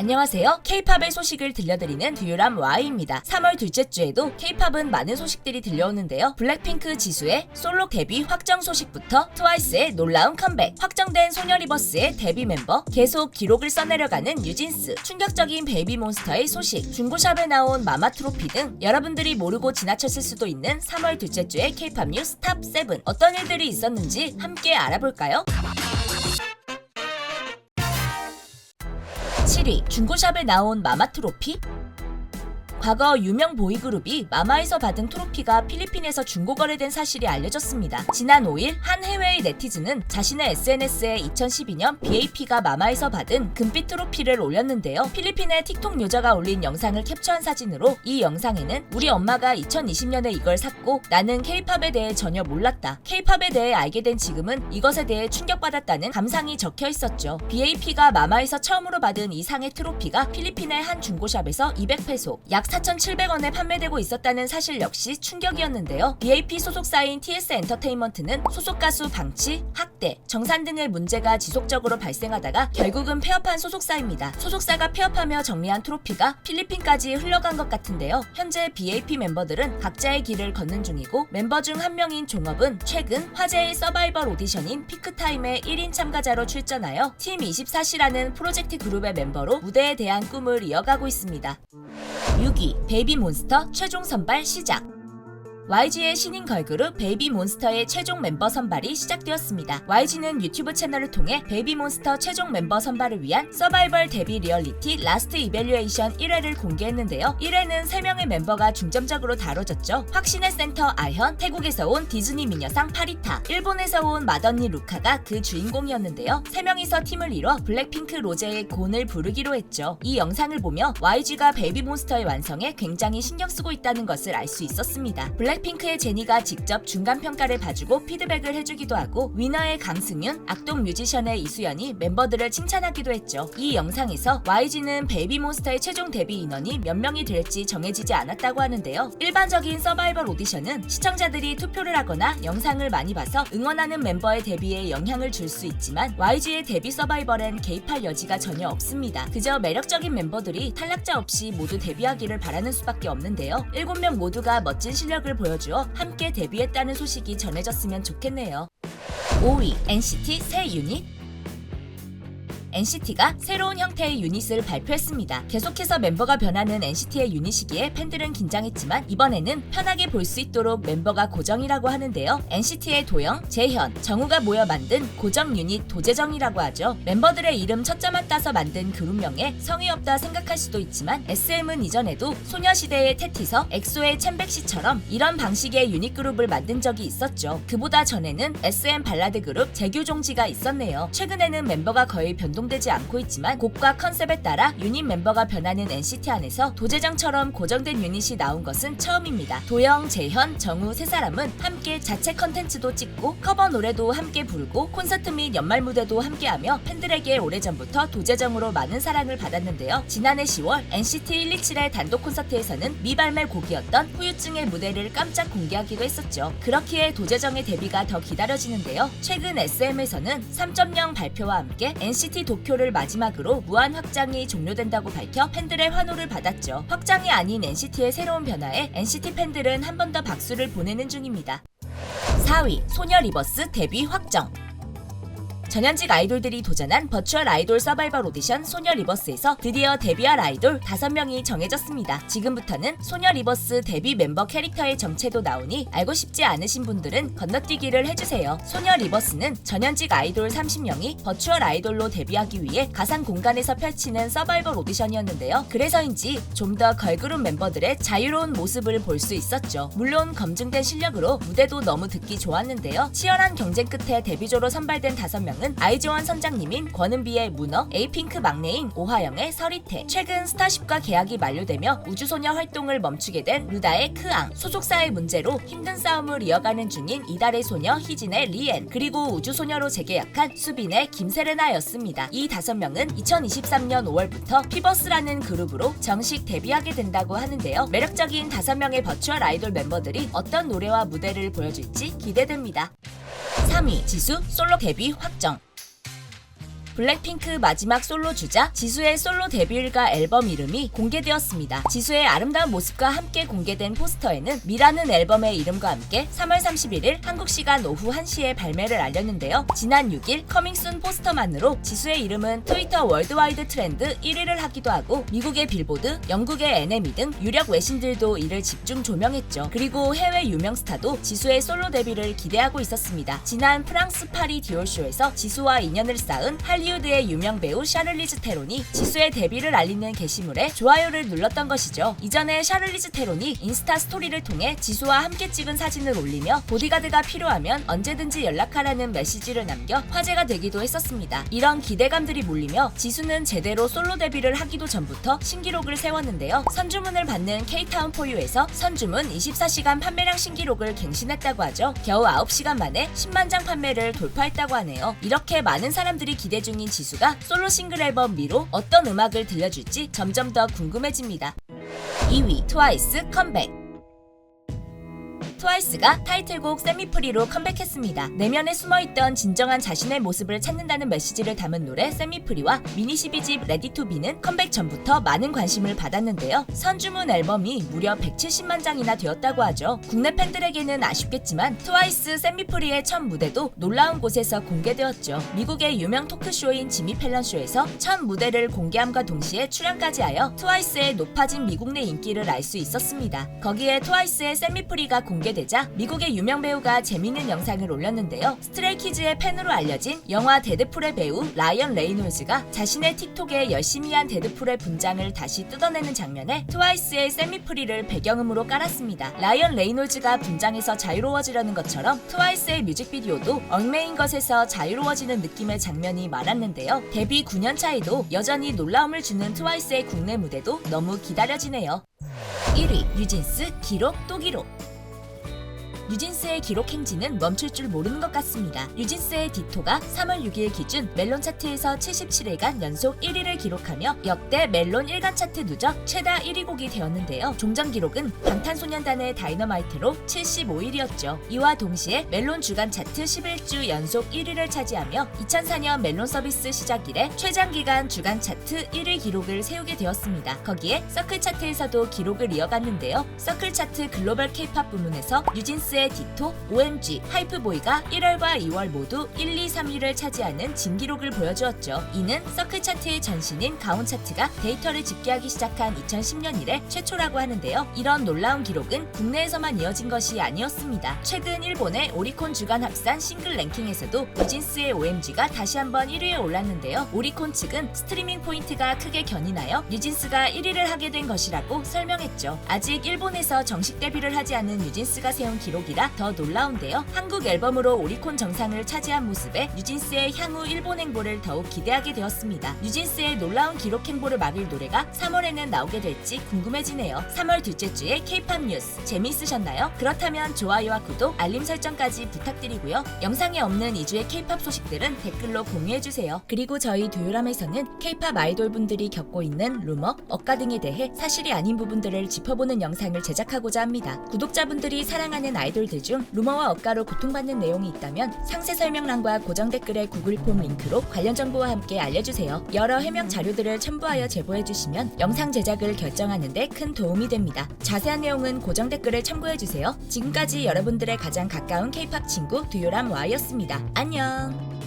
안녕하세요. K-팝의 소식을 들려드리는 듀유람 Y입니다. 3월 둘째 주에도 K-팝은 많은 소식들이 들려오는데요. 블랙핑크 지수의 솔로 데뷔 확정 소식부터 트와이스의 놀라운 컴백, 확정된 소녀리버스의 데뷔 멤버, 계속 기록을 써내려가는 뉴진스, 충격적인 베이비몬스터의 소식, 중고샵에 나온 마마 트로피 등 여러분들이 모르고 지나쳤을 수도 있는 3월 둘째 주의 K-팝 뉴스 탑 7. 어떤 일들이 있었는지 함께 알아볼까요? 7위 중고샵에 나온 마마 트로피 과거 유명 보이그룹이 마마에서 받은 트로피가 필리핀에서 중고 거래된 사실이 알려졌습니다. 지난 5일 한 해외의 네티즌은 자신의 SNS에 2012년 BAP가 마마에서 받은 금빛 트로피를 올렸는데요. 필리핀의 틱톡 유저가 올린 영상을 캡처한 사진으로 이 영상에는 우리 엄마가 2020년에 이걸 샀고 나는 K-팝에 대해 전혀 몰랐다. K-팝에 대해 알게 된 지금은 이것에 대해 충격받았다는 감상이 적혀 있었죠. BAP가 마마에서 처음으로 받은 이 상의 트로피가 필리핀의 한 중고샵에서 200페소, 약 4,700원에 판매되고 있었다는 사실 역시 충격이었는데요. BAP 소속사인 TS 엔터테인먼트는 소속 가수 방치, 학대, 정산 등의 문제가 지속적으로 발생하다가 결국은 폐업한 소속사입니다. 소속사가 폐업하며 정리한 트로피가 필리핀까지 흘러간 것 같은데요. 현재 BAP 멤버들은 각자의 길을 걷는 중이고 멤버 중 한 명인 종업은 최근 화제의 서바이벌 오디션인 피크타임의 1인 참가자로 출전하여 팀 24시라는 프로젝트 그룹의 멤버로 무대에 대한 꿈을 이어가고 있습니다. 6위 베이비몬스터 최종 선발 시작 YG의 신인 걸그룹 베이비몬스터의 최종 멤버 선발이 시작되었습니다. YG는 유튜브 채널을 통해 베이비몬스터 최종 멤버 선발을 위한 서바이벌 데뷔 리얼리티 라스트 이벨류에이션 1회를 공개했는데요. 1회는 3명의 멤버가 중점적으로 다뤄졌죠. 확신의 센터 아현, 태국에서 온 디즈니 미녀상 파리타, 일본에서 온 맏언니 루카가 그 주인공이었는데요. 3명이서 팀을 이뤄 블랙핑크 로제의 곤을 부르기로 했죠. 이 영상을 보며 YG가 베이비몬스터의 완성에 굉장히 신경 쓰고 있다는 것을 알 수 있었습니다. 블랙 핑크의 제니가 직접 중간 평가를 봐주고 피드백을 해주기도 하고 위너의 강승윤, 악동 뮤지션의 이수연이 멤버들을 칭찬하기도 했죠. 이 영상에서 YG는 베이비몬스터의 최종 데뷔 인원이 몇 명이 될지 정해지지 않았다고 하는데요. 일반적인 서바이벌 오디션은 시청자들이 투표를 하거나 영상을 많이 봐서 응원하는 멤버의 데뷔에 영향을 줄 수 있지만 YG의 데뷔 서바이벌엔 개입할 여지가 전혀 없습니다. 그저 매력적인 멤버들이 탈락자 없이 모두 데뷔하기를 바라는 수밖에 없는데요. 7명 모두가 멋진 실력을 보여 주어 함께 데뷔했다는 소식이 전해졌으면 좋겠네요. 5위 NCT 새 유닛 NCT가 새로운 형태의 유닛을 발표했습니다. 계속해서 멤버가 변하는 NCT의 유닛이기에 팬들은 긴장했지만 이번에는 편하게 볼 수 있도록 멤버가 고정이라고 하는데요. NCT의 도영, 재현, 정우가 모여 만든 고정 유닛 도재정이라고 하죠. 멤버들의 이름 첫자만 따서 만든 그룹명에 성의 없다 생각할 수도 있지만 SM은 이전에도 소녀시대의 테티서, 엑소의 챔백씨처럼 이런 방식의 유닛 그룹을 만든 적이 있었죠. 그보다 전에는 SM 발라드 그룹 재규종지가 있었네요. 최근에는 멤버가 거의 변동 되지 않고 있지만 곡과 컨셉에 따라 유닛 멤버가 변하는 NCT 안에서 도재정처럼 고정된 유닛이 나온 것은 처음입니다. 도영, 재현, 정우 세 사람은 함께 자체 컨텐츠도 찍고 커버 노래도 함께 부르고 콘서트 및 연말 무대도 함께하며 팬들에게 오래전부터 도재정으로 많은 사랑을 받았는데요. 지난해 10월 NCT 127의 단독 콘서트에서는 미발매 곡이었던 후유증의 무대를 깜짝 공개하기도 했었죠. 그렇기에 도재정의 데뷔가 더 기다려지는데요. 최근 SM에서는 3.0 발표와 함께 NCT 도쿄를 마지막으로 무한 확장이 종료된다고 밝혀 팬들의 환호를 받았죠. 확장이 아닌 NCT의 새로운 변화에 NCT 팬들은 한 번 더 박수를 보내는 중입니다. 4위 소녀 리버스 데뷔 확정 전현직 아이돌들이 도전한 버추얼 아이돌 서바이벌 오디션 소녀 리버스에서 드디어 데뷔할 아이돌 5명이 정해졌습니다. 지금부터는 소녀 리버스 데뷔 멤버 캐릭터의 정체도 나오니 알고 싶지 않으신 분들은 건너뛰기를 해주세요. 소녀 리버스는 전현직 아이돌 30명이 버추얼 아이돌로 데뷔하기 위해 가상 공간에서 펼치는 서바이벌 오디션이었는데요. 그래서인지 좀 더 걸그룹 멤버들의 자유로운 모습을 볼 수 있었죠. 물론 검증된 실력으로 무대도 너무 듣기 좋았는데요. 치열한 경쟁 끝에 데뷔조로 선발된 5명 은 아이즈원 선장님인 권은비의 문어, 에이핑크 막내인 오하영의 서리태, 최근 스타쉽과 계약이 만료되며 우주소녀 활동을 멈추게 된 루다의 크앙, 소속사의 문제로 힘든 싸움을 이어가는 중인 이달의 소녀 희진의 리엔, 그리고 우주소녀로 재계약한 수빈의 김세레나였습니다. 이 다섯 명은 2023년 5월부터 피버스라는 그룹으로 정식 데뷔하게 된다고 하는데요. 매력적인 다섯 명의 버추얼 아이돌 멤버들이 어떤 노래와 무대를 보여줄지 기대됩니다. 3위 지수 솔로 데뷔 확정 블랙핑크 마지막 솔로 주자 지수의 솔로 데뷔일과 앨범 이름이 공개되었습니다. 지수의 아름다운 모습과 함께 공개된 포스터에는 미라는 앨범의 이름과 함께 3월 31일 한국 시간 오후 1시에 발매를 알렸는데요. 지난 6일 커밍순 포스터만으로 지수의 이름은 트위터 월드와이드 트렌드 1위를 하기도 하고 미국의 빌보드, 영국의 NME 등 유력 외신들도 이를 집중 조명했죠. 그리고 해외 유명 스타도 지수의 솔로 데뷔를 기대하고 있었습니다. 지난 프랑스 파리 디올쇼에서 지수와 인연을 쌓은 할리 우드의 유명 배우 샤를리즈 테론이 지수의 데뷔를 알리는 게시물에 좋아요를 눌렀던 것이죠. 이전에 샤를리즈 테론이 인스타 스토리를 통해 지수와 함께 찍은 사진을 올리며 보디가드가 필요하면 언제든지 연락하라는 메시지를 남겨 화제가 되기도 했었습니다. 이런 기대감들이 몰리며 지수는 제대로 솔로 데뷔를 하기도 전부터 신기록을 세웠는데요. 선주문을 받는 K타운 포유에서 선주문 24시간 판매량 신기록을 갱신했다고 하죠. 겨우 9시간 만에 10만 장 판매를 돌파했다고 하네요. 이렇게 많은 사람들이 기대 중인 지수가 솔로 싱글 앨범 미로 어떤 음악을 들려줄지 점점 더 궁금해집니다. 2위 트와이스 컴백 트와이스가 타이틀곡 세미프리로 컴백했습니다. 내면에 숨어있던 진정한 자신의 모습을 찾는다는 메시지를 담은 노래 세미프리와 미니 12집 레디 투비는 컴백 전부터 많은 관심을 받았는데요. 선주문 앨범이 무려 170만 장이나 되었다고 하죠. 국내 팬들에게는 아쉽겠지만 트와이스 세미프리의 첫 무대도 놀라운 곳에서 공개되었죠. 미국의 유명 토크쇼인 지미 펠런 쇼에서 첫 무대를 공개함과 동시에 출연까지 하여 트와이스의 높아진 미국 내 인기를 알 수 있었습니다. 거기에 트와이스의 세미프리가 공개 되자 미국의 유명 배우가 재밌는 영상을 올렸는데요. 스트레이키즈의 팬으로 알려진 영화 데드풀의 배우 라이언 레이놀즈가 자신의 틱톡에 열심히 한 데드풀의 분장을 다시 뜯어내는 장면에 트와이스의 세미프리를 배경음으로 깔았습니다. 라이언 레이놀즈가 분장에서 자유로워지려는 것처럼 트와이스의 뮤직비디오도 얽매인 것에서 자유로워지는 느낌의 장면이 많았는데요. 데뷔 9년 차에도 여전히 놀라움을 주는 트와이스의 국내 무대도 너무 기다려지네요. 1위 뉴진스 기록 또 기록 뉴진스의 기록 행진은 멈출 줄 모르는 것 같습니다. 뉴진스의 디토가 3월 6일 기준 멜론 차트에서 77일간 연속 1위를 기록하며 역대 멜론 1간 차트 누적 최다 1위 곡이 되었는데요. 종전 기록은 방탄소년단의 다이너마이트로 75일이었죠. 이와 동시에 멜론 주간 차트 11주 연속 1위를 차지하며 2004년 멜론 서비스 시작 이래 최장기간 주간 차트 1위 기록을 세우게 되었습니다. 거기에 서클 차트에서도 기록을 이어갔는데요. 서클 차트 글로벌 K-팝 부문에서 뉴진스 의 디토, OMG, 하이프보이가 1월과 2월 모두 1, 2, 3위를 차지하는 진기록을 보여주었죠. 이는 서클 차트의 전신인 가온 차트가 데이터를 집계하기 시작한 2010년 이래 최초라고 하는데요. 이런 놀라운 기록은 국내에서만 이어진 것이 아니었습니다. 최근 일본의 오리콘 주간 합산 싱글 랭킹에서도 뉴진스의 OMG가 다시 한번 1위에 올랐는데요. 오리콘 측은 스트리밍 포인트가 크게 견인하여 뉴진스가 1위를 하게 된 것이라고 설명했죠. 아직 일본에서 정식 데뷔를 하지 않은 뉴진스가 세운 기록이 라 더 놀라운데요. 한국 앨범으로 오리콘 정상을 차지한 모습에 뉴진스의 향후 일본 행보를 더욱 기대하게 되었습니다. 뉴진스의 놀라운 기록 행보를 막을 노래가 3월에는 나오게 될지 궁금해지네요. 3월 둘째 주에 K-팝 뉴스 재미있으셨나요? 그렇다면 좋아요와 구독, 알림 설정까지 부탁드리고요. 영상에 없는 2주의 K-팝 소식들은 댓글로 공유해주세요. 그리고 저희 두유람에서는 K-팝 아이돌 분들이 겪고 있는 루머, 억가 등에 대해 사실이 아닌 부분들을 짚어보는 영상을 제작하고자 합니다. 구독자분들이 사랑하는 아이돌 들 중 루머와 억가로 고통받는 내용이 있다면 상세 설명란과 고정 댓글의 구글 폼 링크로 관련 정보와 함께 알려주세요. 여러 해명 자료들을 첨부하여 제보해주시면 영상 제작을 결정하는데 큰 도움이 됩니다. 자세한 내용은 고정 댓글을 참고해주세요. 지금까지 여러분들의 가장 가까운 K-팝 친구 두요람 Y였습니다. 안녕!